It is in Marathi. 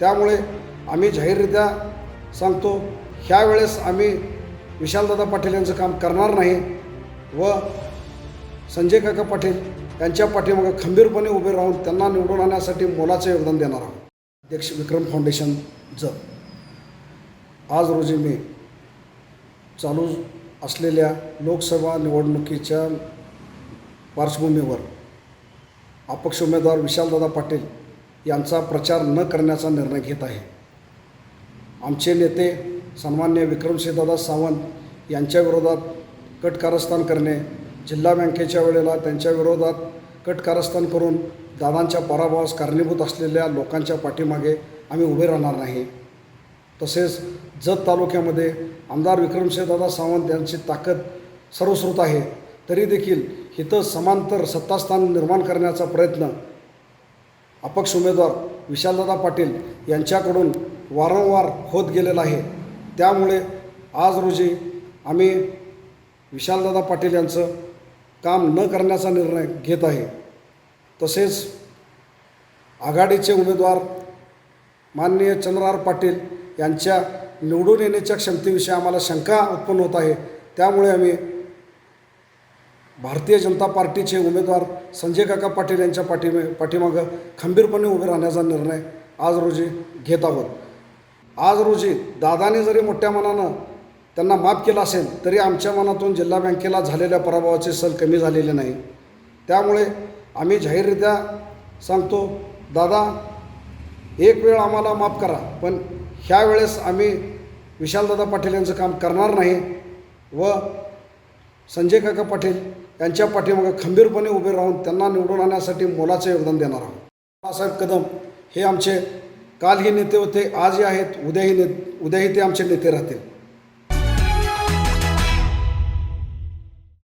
त्यामुळे आम्ही जाहीररित्या सांगतो ह्यावेळेस आम्ही विशालदादा पाटील यांचं काम करणार नाही व संजय काका पाटील यांच्या पाठीमागे खंबीरपणे उभे राहून त्यांना निवडून आणण्यासाठी मोलाचं योगदान देणार आहोत. अध्यक्ष विक्रम फाउंडेशन आज रोजी मी चालू असलेल्या लोकसभा निवडणुकीच्या पार्श्वभूमीवर अपक्ष उमेदवार विशालदादा पाटील यांचा प्रचार न करण्याचा निर्णय घेत आहे. आमचे नेते सन्मान्य विक्रमसिंहदादा सावंत यांच्या विरोधात कट कारस्थान करणे जिल्हा बँकेच्या वेळेला त्यांच्या विरोधात कट कारस्थान करून दादांच्या पराभवास कारणीभूत असलेल्या लोकांच्या पाठीमागे आम्ही उभे राहणार नाही. तसेच जत तालुक्यामध्ये आमदार विक्रमसिंहदादा सावंत यांची ताकद सर्वश्रुत आहे तरी देखील इथं समांतर सत्तास्थान निर्माण करण्याचा प्रयत्न अपक्ष उमेदवार विशालदादा पाटील यांच्याकडून वारंवार होत गेलेला आहे. त्यामुळे आज रोजी आम्ही विशालदादा पाटील यांचं काम न करण्याचा निर्णय घेत आहे. तसेच आघाडीचे उमेदवार माननीय चंद्रहार पाटील यांच्या निवडून येण्याच्या क्षमतेविषयी आम्हाला शंका उत्पन्न होत आहे. त्यामुळे आम्ही भारतीय जनता पार्टीचे उमेदवार संजय काका पाटील यांच्या पाठीमे पाठीमागं खंबीरपणे उभे राहण्याचा निर्णय आज रोजी घेत आहोत. आज रोजी दादाने जरी मोठ्या मनानं त्यांना माफ केला असेल तरी आमच्या मनातून जिल्हा बँकेला झालेल्या पराभवाचे सल कमी झालेले नाही. त्यामुळे आम्ही जाहीररित्या सांगतो दादा एक वेळ आम्हाला माफ करा पण ह्यावेळेस आम्ही विशालदादा पाटील यांचं काम करणार नाही व संजय काका पाटील यांच्या पाठीमागे खंबीरपणे उभे राहून त्यांना निवडून आणण्यासाठी मोलाचं योगदान देणार आहोत. बाळासाहेब कदम हे आमचे कालही नेते होते आजही आहेत उद्याही ने उद्याही ते आमचे नेते राहतील.